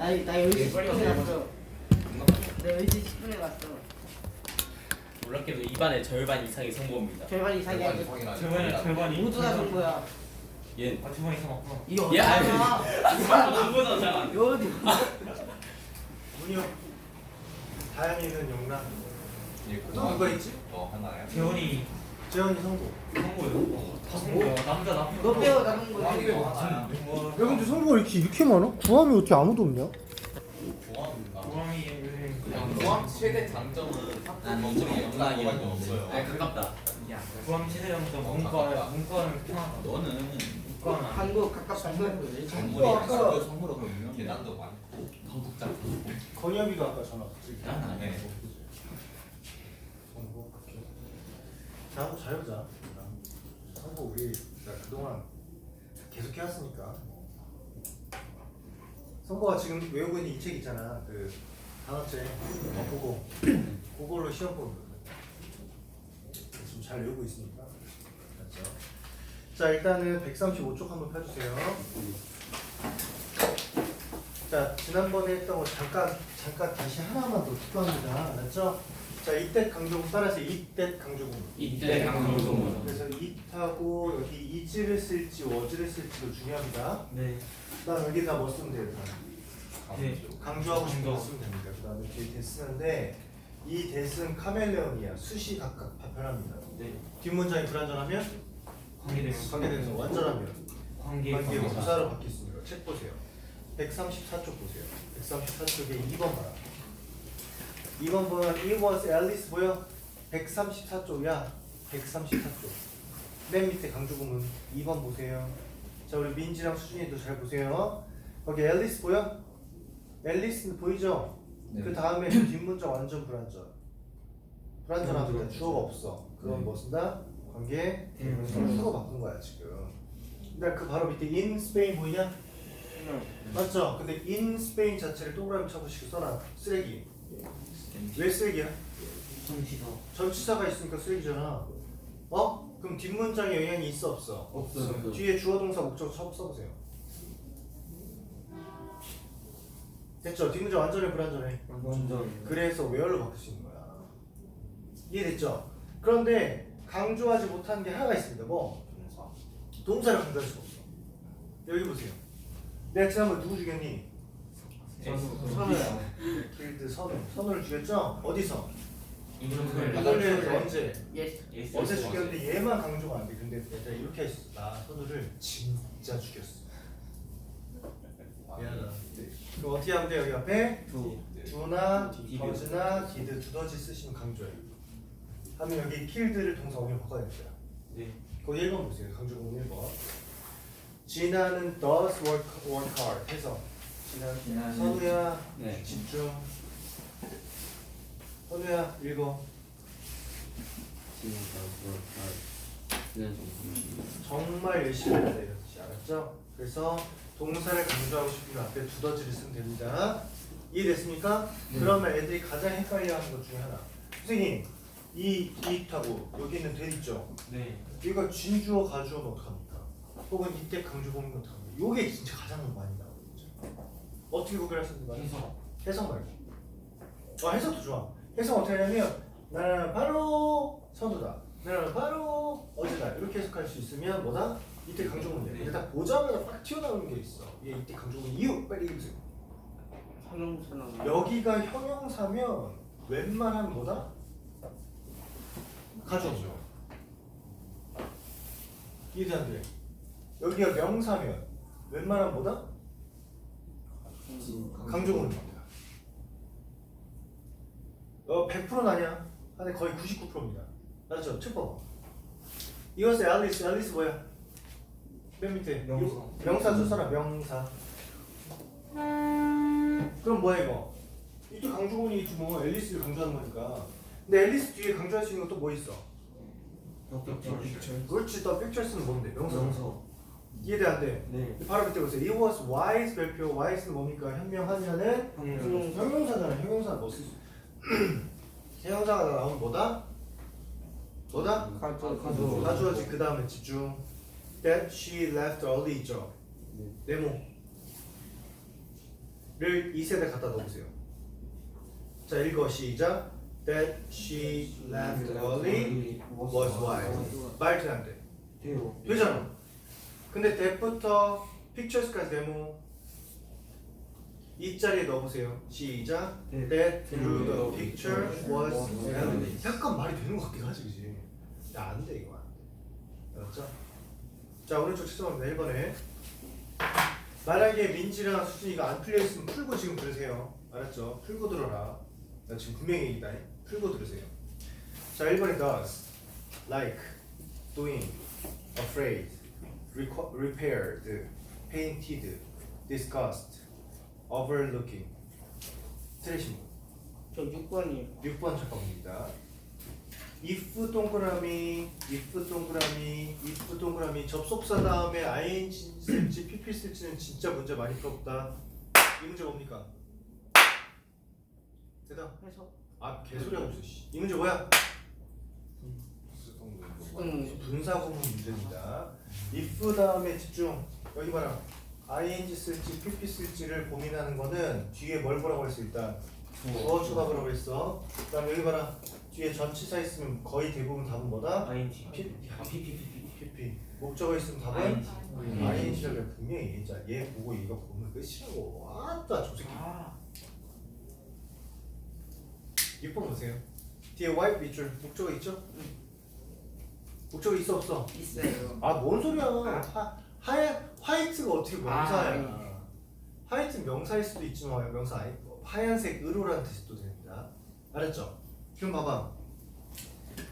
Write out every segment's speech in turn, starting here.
나, 나 여기 네, 빨리 10분에 가세요. 갔어. 나 여기 10분에 갔어. 놀랍게도 입안의 절반 이상이 성공입니다. 절반 이상이 아니고 절반이 절반이 모두 다 정보야. 예. 아 절반 이상 없구나. 이거 예, 아니. 어디야? 누구보다 잘. 이거 어디? 문이요. 다현이는 용락. 예, 또 누가 있지? 어 하나요? 재원이 재현이 성공. 성고요. 다 성고야. 남자 남자. 너 빼고 남은 거. 왕이래 하나야. 야 근데 성공가 이렇게 이렇게 많아? 구함이 어떻게 아무도 없냐? 고양이 요즘 그냥 공항 최대 장점은 난 멈추기 영상이 영상밖에 없어요. 아 가깝다. 구함 시대형도 어, 문과 가깝다. 문과는 편하다. 너는 문과는 안 한국 가깝다. 아까- 아까 선물로 그러면 계단도 많고 더 복잡해. 건엽이가 아까 전화. 난 안 해. 성공. 오케이. 자 한번 잘해보자. 성공 우리 나 그동안 계속 해왔으니까. 성공가 지금 외우고 있는 이 책 있잖아. 그 단어책 어, 그거 그걸로 시험 보는 거거든. 지금 잘 외우고 있으니까. 맞죠? 자 일단은 135쪽 한번 펴주세요. 자 지난번에 했던 거 잠깐 잠깐 다시 하나만 더 투표합니다. 맞죠? 자 이때 강조금 따라서 이때 강조금. 이때 강조금. 그래서 이하고 여기 이지를 쓸지 워즈를 쓸지도 중요합니다. 네. 그다음 여기다 뭐 쓰면 돼요? 네. 강조하고 싶은 거. 쓰면 됩니다. 그 다음에 뒤에 대 쓰는데 이 대쓰는 카멜레온이야. 수시 각각 변합니다. 네. 뒷문장이 불완전하면 관계되면 관계대명사 완전하면 관계 관계가 관계사. 부사로 바뀌었습니다. 책 보세요. 134쪽 보세요. 134쪽에 2번 봐라. 2번 보면 it was Alice 뭐야? 134쪽이야. 134쪽. 맨 밑에 강조구문 2번 보세요. 자 우리 민지랑 수진이도 잘 보세요. 거기 앨리스 보여? 앨리스 보이죠? 네. 그 다음에 그 뒷문장 완전 불완전. 불완전합니다. 불완전. 주어가 없어. 그건 네. 뭐 쓴다? 관계 음. 수로 바꾼 거야 지금. 근데 그 바로 밑에 in Spain 보이냐? 맞죠? 근데 in Spain 자체를 동그라미 쳐보시고 써놔. 쓰레기. 왜 쓰레기야? 전치사. 전치사가 있으니까 쓰레기잖아. 어? 그럼 뒷문장에 영향이 있어 없어? 없어요. 뒤에 주어 동사 목적 쳐 써보세요. 됐죠? 뒷문장 완전히 불완전해. 완전. 그래서 where로 바꿀 수 있는 거야. 이해됐죠? 그런데 강조하지 못한 게 하나가 있습니다. 뭐? 동사를 강조할 수가 없어. 여기 보세요. 내가 지난번에 누구 죽였니? 선우. 길드 선우. 선우를 죽였죠? 어디서? 이름을 이걸리에서 언제? 예스. 예스. 어제 죽였는데 얘만 강조가 안 돼. 근데 내가 이렇게 했어. 나 선우를 진짜 죽였어. 미안하다. 그럼 어떻게 하면 돼? 여기 앞에 두. 두나. 더즈나 디드 두더지 쓰시면 강조해요. 하면 여기 킬드를 동사 원형 바꿔야 됩니다. 네. 거기 1번 보세요. 강조공 1번. 진아는 does work, work hard 해서 선우야 네. 집중. 선우야 읽어. 정말 열심히 해야 돼 뜻이 알았죠? 그래서 동사를 강조하고 싶으면 앞에 두더지를 쓰면 됩니다. 이해됐습니까? 그러면 애들이 가장 헷갈려하는 것 중에 하나. 선생님, 이 이하고 여기 있는 될 있죠? 네. 이거 진주어 가주어는 어떡합니까? 혹은 이때 강조 보면 어떡합니까? 요게 진짜 가장 많이. 어떻게 있는 거예요? 해석. 해석 말고. 아 해석도 좋아. 해석 어떻게 하냐면 나는 바로 선우다. 나는 바로 어제다. 이렇게 해석할 수 있으면 뭐다? 이때 강조문이야. 근데 딱 보자마자 딱 튀어나오는 게 있어. 얘 이때 강조문 이유 빨리 읽으세요. 형용사나. 여기가 형용사면 웬만하면 뭐다? 가져오죠. 이해돼 안 돼? 여기가 명사면 웬만하면 뭐다? 강조문입니다. 어, 100%는 아니야. 근데 거의 99%입니다. 맞죠? 첫 번. 이것은 앨리스. 앨리스 뭐야? 맨 밑에. 명사. 요- 명사 줬잖아. 명사. 그럼 뭐야 이거? 이때 강조문이 있지 뭐 앨리스를 강조하는 거니까. 근데 앨리스 뒤에 강조할 수 있는 것도 뭐 있어? 픽처. 그렇지. 더 픽처스는 뭔데? 명사. 명사. 이해돼 안 돼? 네. 바로 밑에 보세요. It was wise 별표. wise는 뭡니까? 현명하면은 형용. 형용사잖아. 형용사 뭐 쓰? 형용사가 나오면 뭐다? 뭐다? 가져. 가져. 가져야지. 그 다음에 집중. That she left early 있죠. 네모. 를 2세대 갖다 넣어보세요. 자 읽어 시작. That she laughed early was wise. 말도 안 돼. 되잖아. 근데 that부터 pictures까지 네모 이 자리에 넣어보세요. 시작. 네. That through the picture was early. 약간 말이 되는 것 같긴 하지, 그지? 야 안 돼 이거 안 돼. 알았죠? 자 오른쪽 채점합니다. 1번에 만약에 민지랑 수진이가 안 풀려 있으면 풀고 지금 들으세요. 알았죠? 풀고 들어라. 나 지금 분명히 얘기다. 풀고 들으세요. 자 1번에 does, like, doing, afraid, reco- repaired, painted, discussed, overlooking. 틀리신 분. 저 6번이요 6번 잠깐만입니다. if 동그라미, if 동그라미, if 동그라미 접속사 다음에 ing 쓸지 pp 쓸지는 진짜 문제 많이 풀었다. 이 문제 뭡니까? 대답. 해서 아 개소리 하고 있어. 씨. 이 문제 뭐야? 수능 분사 구문 문제입니다. If 다음에 집중. 여기 봐라. ing 쓸지 pp 쓸지를 고민하는 거는 뒤에 뭘 보라고 했어 일단 주어 추가보라고 했어. 그다음 여기 봐라. 뒤에 전치사 있으면 거의 대부분 답은 뭐다? ING. P- PPPP. pp. 목적어 있으면 답은 ING. ing를 분명히 얘기자. 얘 보고 이거 보면 끝이라고. 왔다 저 새끼. 아 6번 보세요. 뒤에 white 밑줄 목적어 있죠? 목적어 있어 없어? 있어요 아 뭔 소리야? 하, 하얀 화이트가 어떻게 명사야? 아, 화이트 명사일 수도 있지만 명사 아니 하얀색 으로라는 뜻도 됩니다. 알았죠? 그럼 봐봐.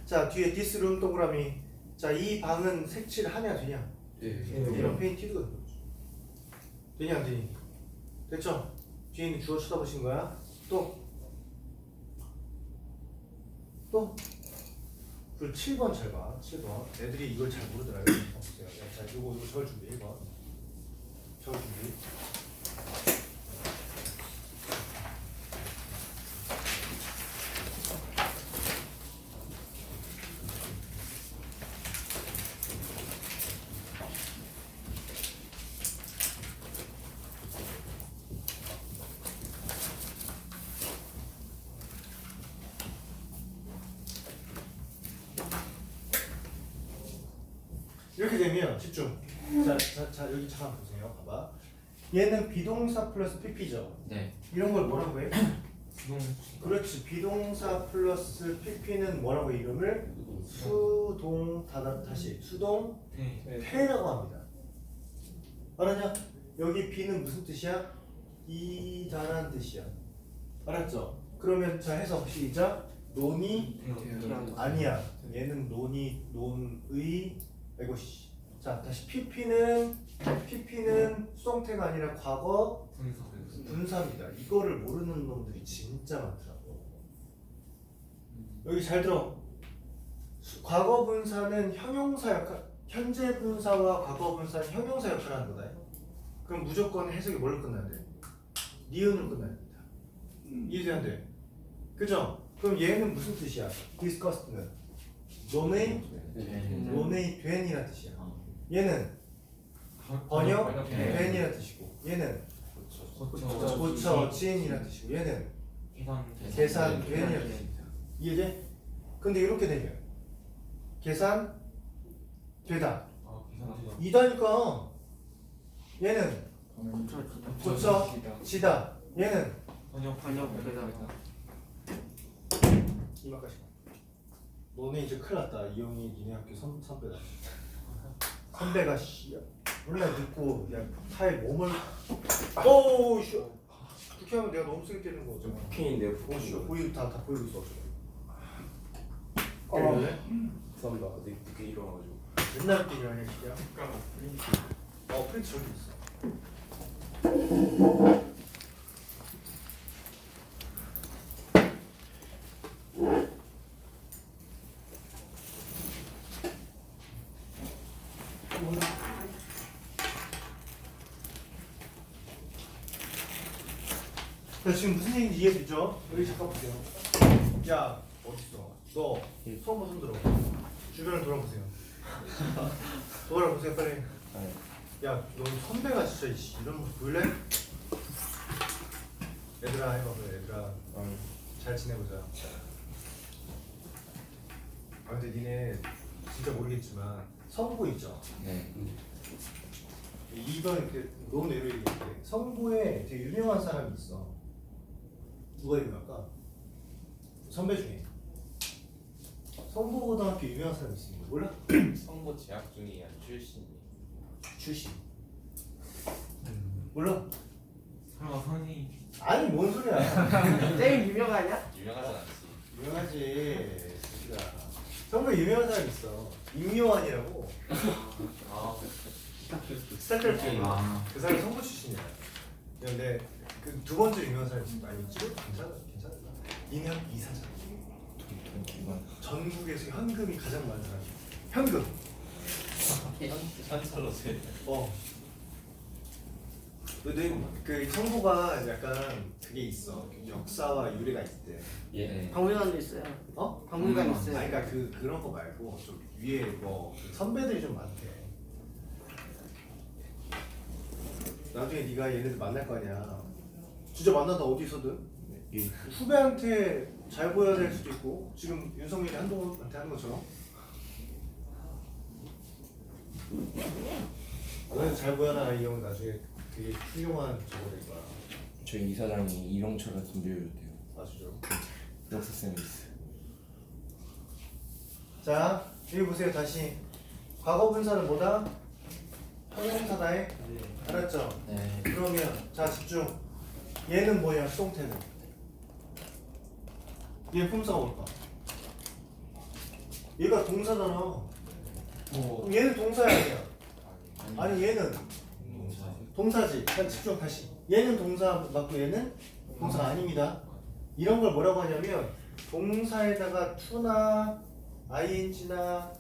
자 뒤에 room 동그라미. 자 이 방은 색칠하냐 되냐? 이런 페인티드가 되죠. 되냐 안 되니? 됐죠? 뒤에 있는 주어 쳐다보신 거야? 또 또? 그리고 7번 잘 봐. 7번. 애들이 이걸 잘 모르더라고요. 자, 요거 요거 절 준비 1번. 절 준비. 이렇게 되면 집중. 자, 자, 자 여기 잠깐 보세요. 봐봐. 얘는 비동사 플러스 pp죠. 네. 이런 걸 뭐라고 해? 수동. 그렇지. 비동사 플러스 pp는 뭐라고 해, 이름을 수동 다 다시 수동 네. 패라고 합니다. 알았냐? 여기 B는 무슨 뜻이야? 이다란 뜻이야. 알았죠? 그러면 자 해석 시작. 논이 아니야. 얘는 논이 논의 씨. 자 다시 PP는 PP는 수동태가 아니라 과거 분사입니다. 이거를 모르는 놈들이 진짜 많더라고. 여기 잘 들어. 수- 과거 분사는 형용사 역할, 현재 분사와 과거 분사는 형용사 역할을 하는 거다. 그럼 무조건 해석이 뭘로 끝나야 돼? 니은으로 끝나야. 이해돼 안 돼? 그죠? 그럼 얘는 무슨 뜻이야? discussed는 논의 논의 된이라는 뜻이야. 얘는 번역 된이라는 뜻이고 얘는 고쳐 지인이라는 뜻이고 얘는 계산. 계산 된이라는 뜻입니다. 이해돼? 근데 이렇게 되면 계산 되다. 아. 이다니까 얘는 고쳐지다 고쳐 지다. 얘는 번역. 번역 되다. 이만까지. 너네 이제 큰일 났다. 이형이 니네 학교 선, 선배다 선배가 씨 맨날 늦고 야 타에 몸을 오우 씨 그렇게 하면 내가 너무 세게 때리는 거죠 피인데 오, 씨 보이고 다, 다 보이고 있어 어. 때릴래? 감사합니다. 늦- 늦게 일어나가지고. 맨날 뛰냐냐 진짜 어 프린트 저기 있어 자 지금 무슨 얘기인지 이해되죠? 여기 잠깐 보세요. 야 어딨어. 너손 한번 손들어. 주변을 돌아보세요. 돌아보세요 빨리. 야, 너 선배가 진짜 이씨, 이런 거 볼래? 얘들아 해봐 그래 얘들아. 잘 지내보자. 아 근데 니네 진짜 모르겠지만 성부 있죠? 네. 이번 이렇게 너무 내로 얘기했는데 성부에 되게 유명한 사람이 있어 누가 유명할까? 선배 중에 성부고등학교 유명한 사람이 있습니다 몰라? 성보 재학 중이야 출신이. 출신 몰라? 설마 선이 아니 뭔 소리야 제일 유명하냐? 유명하진 않지. 유명하지 수지가 성부에 유명한 사람이 있어 임요한이라고 아 스타트업 게임 아. 그 사람이 성부 출신이야 근데 그 두 번째 유명한 사람이 있어 아니 찍어도 괜찮아 괜찮아 학교 이사장 전국에서 현금이 가장 많은 사람이야 현금 현철로 제. 어. 근데 그 성부가 약간 그게 있어 역사와 유래가 있대 예. 박물관도 있어요. 어? 박물관 아, 있어요. 그러니까 그 그런 거 말고 좀 위에 뭐그 선배들이 좀 많대. 나중에 네가 얘네들 만날 거 아니야. 진짜 만난다 어디서든. 후배한테 잘 보여야 될 수도 있고 지금 윤석열이 한동훈한테 하는 것처럼. 너는 잘 보여라 이형 나중에 되게 훌륭한 저거 될 거야. 저희 이사장이 이렁철을 덤벼줬대요. 아시죠? 역사 쌤이 있어. 자 여기 보세요 다시 과거 분사는 뭐다? 형용사다에 알았죠? 네. 그러면 자 집중 얘는 뭐야 수동태는. 얘 품사가 뭘까? 얘가 동사잖아. 뭐. 그럼 얘는 동사야 아니야? 아니 얘는 동사지. 일단 집중 다시. 얘는 동사 맞고 얘는 동사가 아닙니다. 이런 걸 뭐라고 하냐면 동사에다가 to나 ing나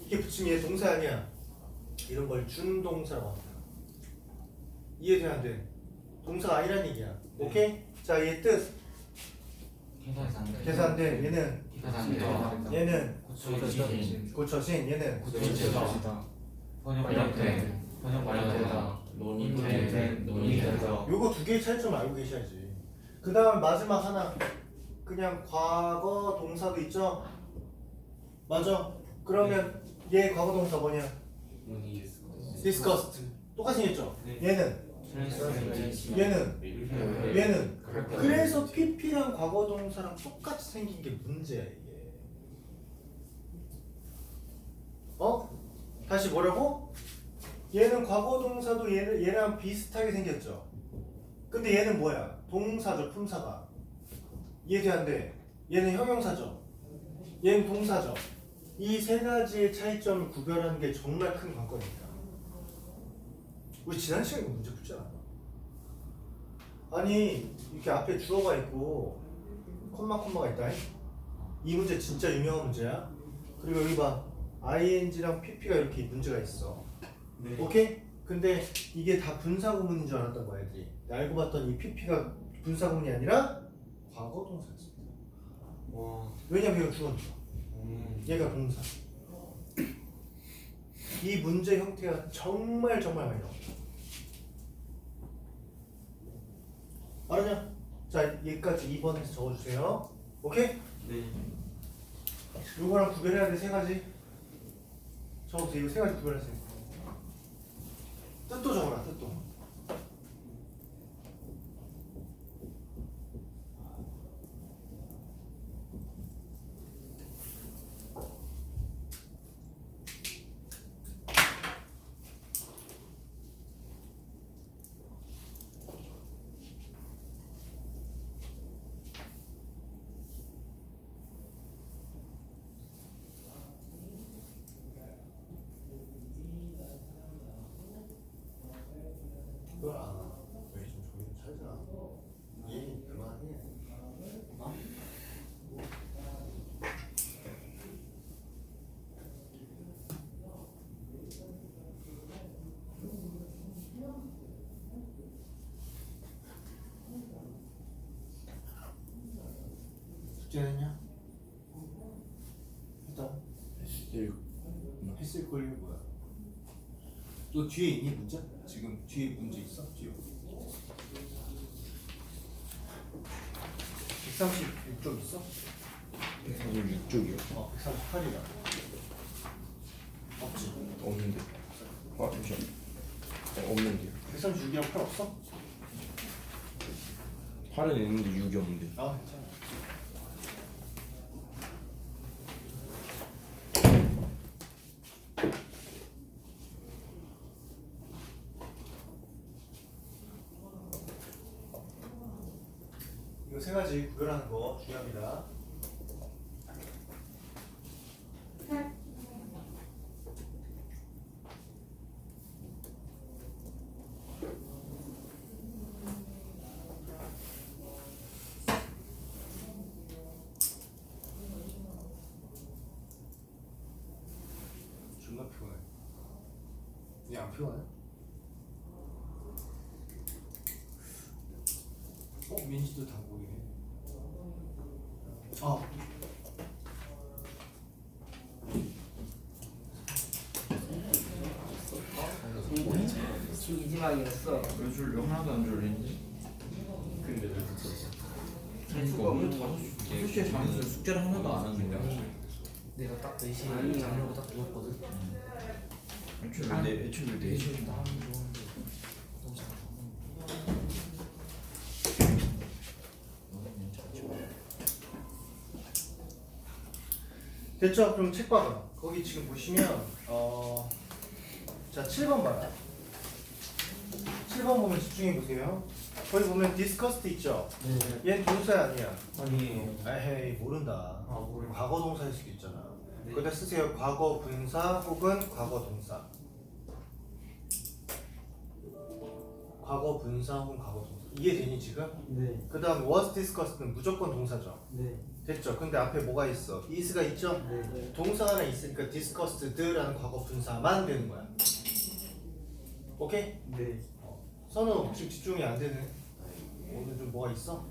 이게 붙이면 얘 동사 아니야. 이런 걸 준동사라고 합니다. 이해돼 안 돼? 동사가 아니란 얘기야. 오케이? 자 얘 뜻. 계산대 계산돼. 얘는 계산대 얘는 고쳐진. 고쳐진. 얘는 고쳐지다 번역된. 번역되다 논의된 논의되다 요거 두 개의 차이점 알고 계셔야지. 그 다음 마지막 하나. 그냥 과거 동사도 있죠? 맞아. 그러면 얘 과거 동사 뭐냐? discussed. 똑같이 했죠? 네. 얘는 얘는 얘는 그래서 PP랑 과거 동사랑 똑같이 생긴 게 문제야 이게. 어? 다시 뭐라고? 얘는 과거 동사도 얘는 얘랑 비슷하게 생겼죠. 근데 얘는 뭐야? 동사죠, 품사가. 이해돼 안 돼? 얘는 형용사죠. 얘는 동사죠. 이 세 가지의 차이점을 구별하는 게 정말 큰 관건입니다. 우리 지난 시간에 이거 문제 풀지 않았나? 아니 이렇게 앞에 주어가 있고 콤마 콤마가 있다. 이 문제 진짜 유명한 문제야. 그리고 여기 봐 ing랑 pp가 이렇게 문제가 있어. 오케이? 근데 이게 다 분사구문인 줄 알았던 거야 애들이 알고 봤더니 이 pp가 분사구문이 아니라 과거 동사였습니다 왜냐면 얘가 주어니까 얘가 동사 이 문제 형태가 정말 정말 많이 나옵니다 알았냐? 자 얘까지 2번에서 적어주세요. 오케이? 네. 요거랑 구별해야 돼 세 가지. 적어보세요. 이거 세 가지 구별하세요. 뜻도 적어라 뜻도 그걸 알아 왜좀 조용히 좀 살자 얘 그만해 어? 숙제는 했냐? 했다 했을 했을 걸요 뭐야? 너 뒤에 있니 문제? 지금 뒤에 문제 있어? 뒤에 136쪽 있어? 136쪽이요. 어 138이다 없지 없는데. 아 잠시만. 네, 없는데요. 136이랑 8 없어? 8은 있는데 6이 없는데. 아 괜찮아 이거 세 가지 구별하는 거 중요합니다. 존나 피곤해. 얘안 피곤해? 어 민지도 당국이네. 아. 이지방이었어. 요즘 하나도 안 졸리는데? 근데 왜 그랬어? 재수가 없는 거. 숙제 잠수 숙제를 하나도 안 하는데 내가 딱 4시에 아니야. 자려고 딱 누웠거든 애초에 내 애초에 내 4시에 나 너무 잘하고 됐죠? 그럼 책 봐봐. 거기 지금 보시면 어, 자 7번 봐라. 7번 보면 집중해 보세요. 거기 보면 discussed 있죠? 네 얘는 동사 아니야. 아니에요 에헤이 모른다. 아 모르 과거 동사일 수도 있잖아. 네. 거기다 쓰세요. 과거 분사 혹은 과거 동사. 과거 분사 혹은 과거 동사. 이해되니 지금? 네 그 다음 was discussed는 무조건 동사죠. 네 됐죠? 근데 앞에 뭐가 있어? is가 있죠? 네. 동사 하나 있으니까 discussed라는 과거 분사만 되는 거야. 오케이? 네. 선우 지금 집중이 안 되네. 오늘 좀 뭐가 있어?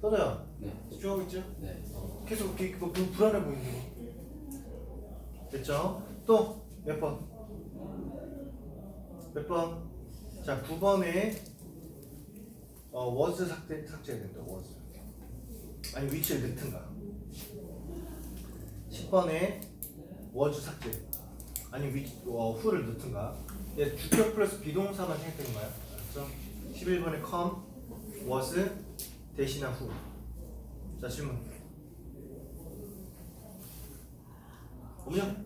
선우야 네. 집중하고 있죠? 네. 계속 이렇게 뭐 불- 불안해 보이는 거. 됐죠? 또 몇 번? 몇 번? 자 9번에 어, was 삭제, 삭제해야 된다 was 아니 위치를 넣든가 10번에 was 삭제 아니 위, 어, who를 넣든가 얘 주격 플러스 비동사만 생각되는 거야 알았죠? 11번에 come was 대신한 who? 자 질문. 없냐?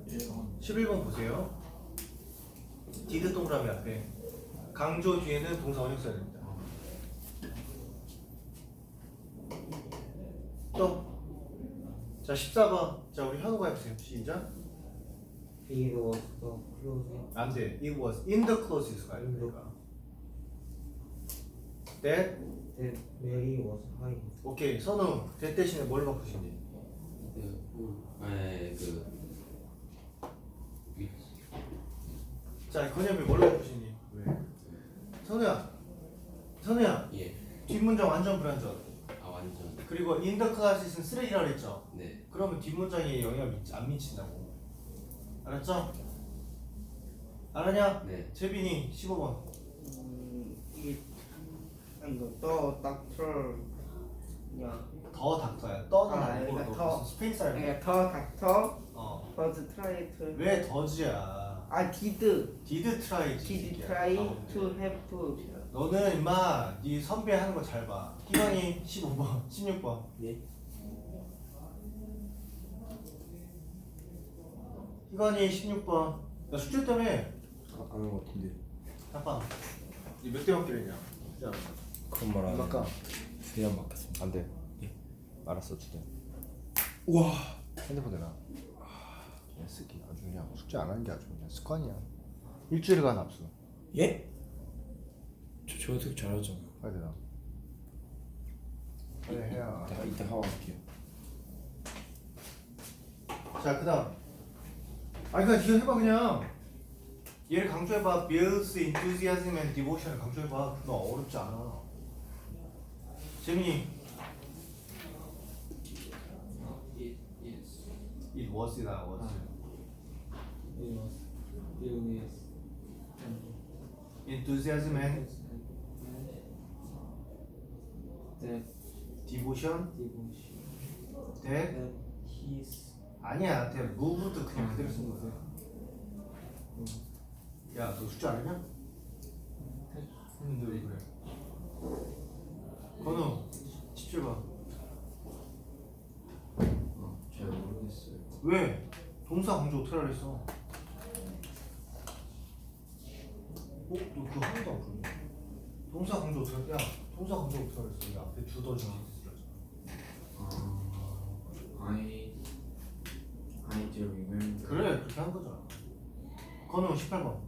11번 보세요. 디귿 동그라미 앞에 강조 뒤에는 동사 원형 써야 됩니다. 또. 자 14번. 자 우리 현우가 해보세요. 시작 It was the close 안돼 It was in the closest 가야 되니까 that that Mary was high 오케이 선우 that 대신에 뭘 바꾸신지 네, 그 위- 자 건엽이 뭘로 바꾸신지 왜? 선우야 선우야. 예. 뒷문장 완전 불안전. 아 완전. 그리고 in the classes는 쓰레기라고 했죠? 네. 그러면 뒷문장에 영향을 미치, 안 미친다고 알았죠? 알았냐? 네. 재빈이 15번 음, 이게 또 닥터 야더 닥터야 떠는 아, 아니고 그러니까 너 더. 무슨 스페인 사람이야 그러니까 더 닥터 어. 더즈 트라이 투 왜 더즈야 아 디드 디드 트라이 디드 트라이 투 해프 너는 임마 네 선배 하는 거 잘 봐 희광이 15번 16번 네. 희광이 16번 나 숙제 때문에 아, 안한 것 같은데. 잠깐 니몇대 맞기로 했냐 야 그런 말안 해. 아까 두대안 받겠습니다. 안돼 예. 알았어 두대 우와. 핸드폰 내놔 야 쓰기 아주 그냥 숙제 안 하는 게 아주 그냥 습관이야 일주일간 압수 예? 저저 어떻게 잘하잖아. 빨리 내놔 빨리 해야 이따 이따 하고 갈게요. 자 그다음 아니 그냥 이거 해봐 그냥 얘를 강조해봐 builds enthusiasm and devotion을 강조해봐 그거 어렵지 않아 재민이 It is. it was이다 was It was It was enthusiasm and that 디보션 devotion that that his 아니야 that moved 그냥 그대로 쓴 거야 야너 숫자 안 했냐? 했는데 왜 그래 건우 17번 어, 잘 모르겠어요. 왜? 동사 강조 어떻게 하라 그랬어? 어? 너 그거 하나도 안 풀네 동사 강조 어떻게 야 동사 강조 어떻게 하라 그랬어? 이 앞에 주더 중에 아, I do remember. 그래 그렇게 한 거잖아 건우 18번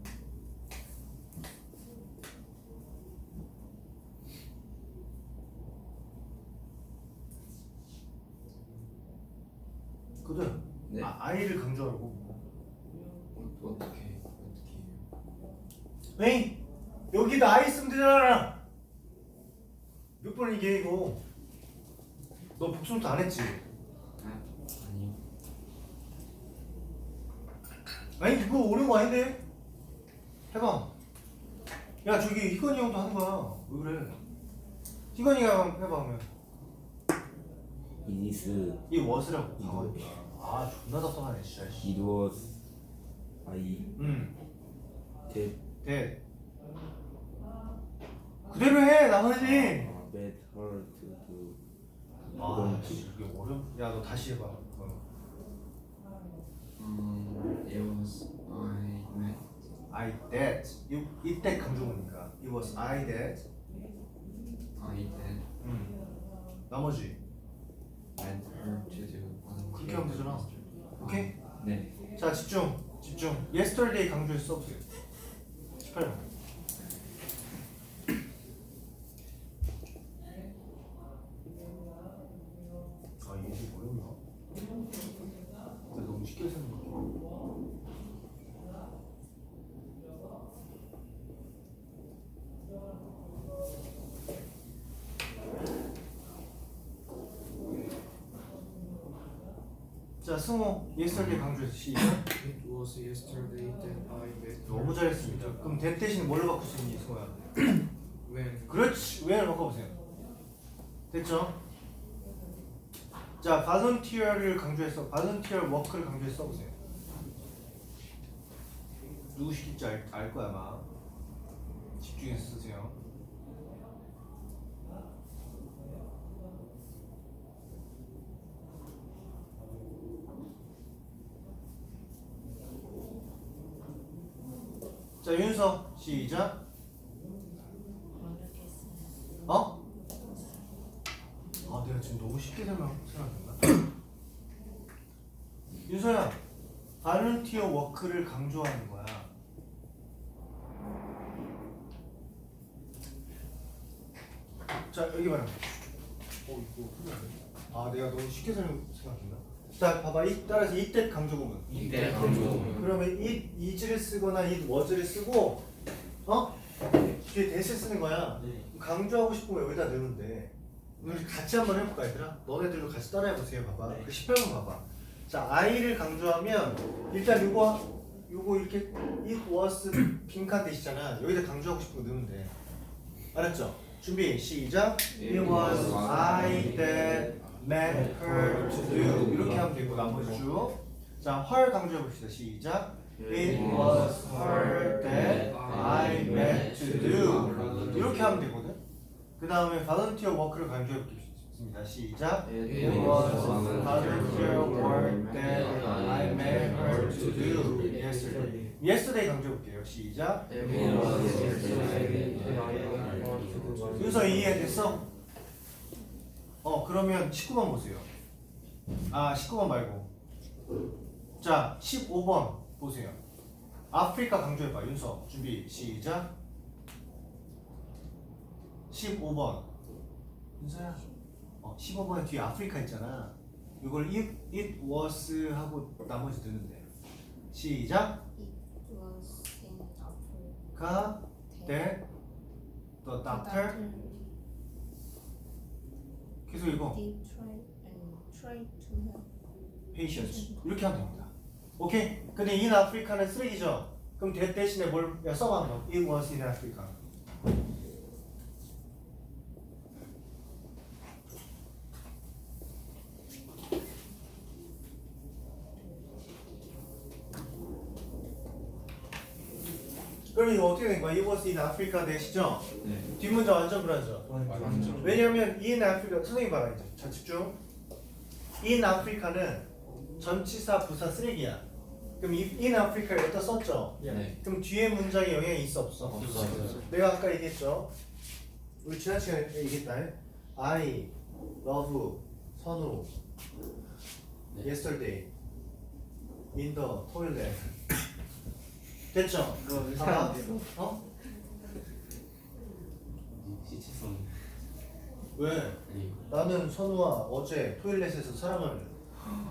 그래 네. 아, 아이를 강조하고 어, 어떻게 어떻게? 에이 여기다 아이 쓰면 되잖아 몇번 이게 이거 너 복수부터 안 했지? 아, 아니요. 아니 그거 어려운 거 아닌데 해봐. 야 저기 희건이 형도 하는 거야. 왜 그래? 희건이가 한번 해봐 It is 이 what이라고. 이거. 아 존나 답답하네 진짜. 씨. it was I 응. did 돼. 그대로 해 나머지. her to do 아 씨, 이게 어렵 야너 다시 해봐 어. 음, it was I met I that 이, 이때 강조문이니까 It was I that I that 음. 나머지 led her to do one 그렇게 하면 되잖아. 오케이? 네. 자 집중 집중 yesterday 강조해서 써보세요 18번 아 얘기 어렵나? 나 너무 쉽게 생각해 자 승호 yesterday 강조해서 시작. It was yesterday that I met 너무 잘했습니다. 그럼 that 대신에 뭘로 바꿀 수 있니 승호야? when 그렇지. 왜를 바꿔보세요. 됐죠? 자 volunteer를 강조해서 volunteer work를 해서 써보세요. 누구 시킬지 알, 알 거야 아마. 집중해서 쓰세요 자 윤서 시작 어? 아 내가 지금 너무 쉽게 설명 생각했나? 윤서야 발렌티어 워크를 강조하는 거야 자 여기 봐라 어 이거 풀면 안 돼? 아 내가 너무 쉽게 설명 생각했나? 자 봐봐 이 따라서 이때 강조 구문 이때 강조. 그러면 it is를 쓰거나 it was를 쓰고 어? 뒤에 대시 쓰는 거야. 강조하고 싶으면 여기다 넣으면 돼 우리 같이 한번 해볼까 얘들아? 너네들도 같이 따라해보세요 봐봐. 그 18번 봐봐. 자 I를 강조하면 일단 요거 요거 이렇게 it was 빈칸 대시잖아. 여기다 강조하고 싶은 거 넣으면 돼. 알았죠? 준비 시작. It was I that met her to do. 이렇게 하면 되고 나머지 쭉자 her 강조해 봅시다. 시작 It was her that I met to do 이렇게 하면 되거든 그 다음에 volunteer work를 강조해 보겠습니다 시작 It was volunteer work that I met her to do yesterday yesterday 강조해 볼게요 시작 윤서 이해됐어? 어 그러면 19번 보세요 아 19번 말고 자 15번 보세요 아프리카 강조해봐 윤서 준비 시작 15번 윤서야 어 15번에 뒤에 아프리카 있잖아 이걸 it, it was 하고 나머지 넣으면 돼 시작 It was in Africa. 가 that the doctor 계속 읽어 They tried and tried to help. patience 이렇게 하면 됩니다. 오케이. 근데 이 아프리카는 쓰레기죠. 그럼 대신에 뭘 써봐 한번. 인 워스 인 아프리카. 그러면 이거 어떻게 된 거야? It was in Africa 되시죠? 네. 뒷문자 완전 불안하죠? 완전. 왜냐면 in Africa, 선생님 봐라 이제. 자, 집중. in Africa는 전치사 부사 쓰레기야 그럼 이- in Africa 여기다 썼죠? 네. 그럼 뒤에 문장에 영향이 있어 없어? 없어요. 내가 아까 얘기했죠 우리 지난 시간에 얘기했다 I love 선우 yesterday in the toilet 됐죠? 그거 봐봐. 어? 시체성 왜? 아니 나는 선우와 어제 토일렛에서 사랑을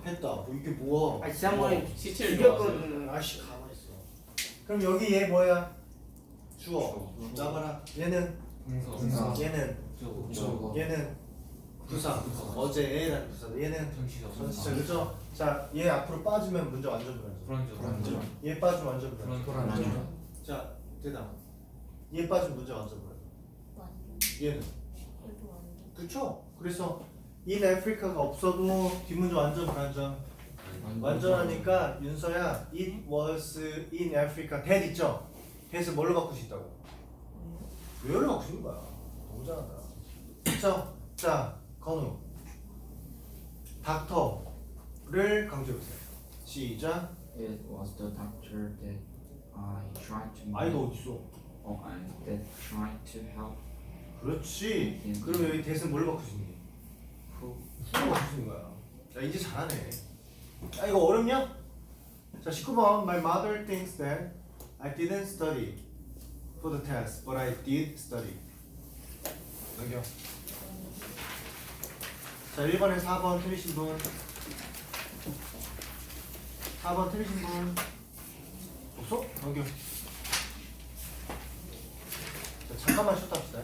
했다. 뭐 이게 뭐야? 아 지난번에 시체를 죽였거든. 아씨 가만 있어. 그럼 여기 얘 뭐야? 주어. 주어. 나봐라. 얘는 분사. 얘는 저거. 얘는 부사. 어제 애라는 부사. 얘는 전치사 전치사 그죠? 자, 얘 앞으로 빠지면 문제 완전 불안정. 불안정 불안정. 얘 빠지면 완전 불안정. 불안정. 자, 대답. 얘 빠지면 문제 완전 불안정. 완전. 얘는 얘도 완전. 그쵸? 그래서 in 아프리카가 없어도 뒷문제 완전 불안정. 완전하니까 윤서야 it was in Africa that 있죠? that을 뭘로 바꿀 수 있다고? 왜로 바꾸는 거야? 너무 잘한다 그쵸? 자 건우 닥터를 강조해보세요 시작 It was the doctor that I tried to. 아이가 어딨어? Oh, I that tried to help. 그렇지 그럼 여기 that은 뭘로 바꿀 수 있니? Who? 후로 바꿀 수 있는 거야 야 이제 잘하네 아 이거 어렵냐? 자 19번 My mother thinks that I didn't study for the test but I did study 넘겨 자 1번에 4번 틀리신 분 4번 틀리신 분 없어? 넘겨 자 잠깐만 쉬었다 합시다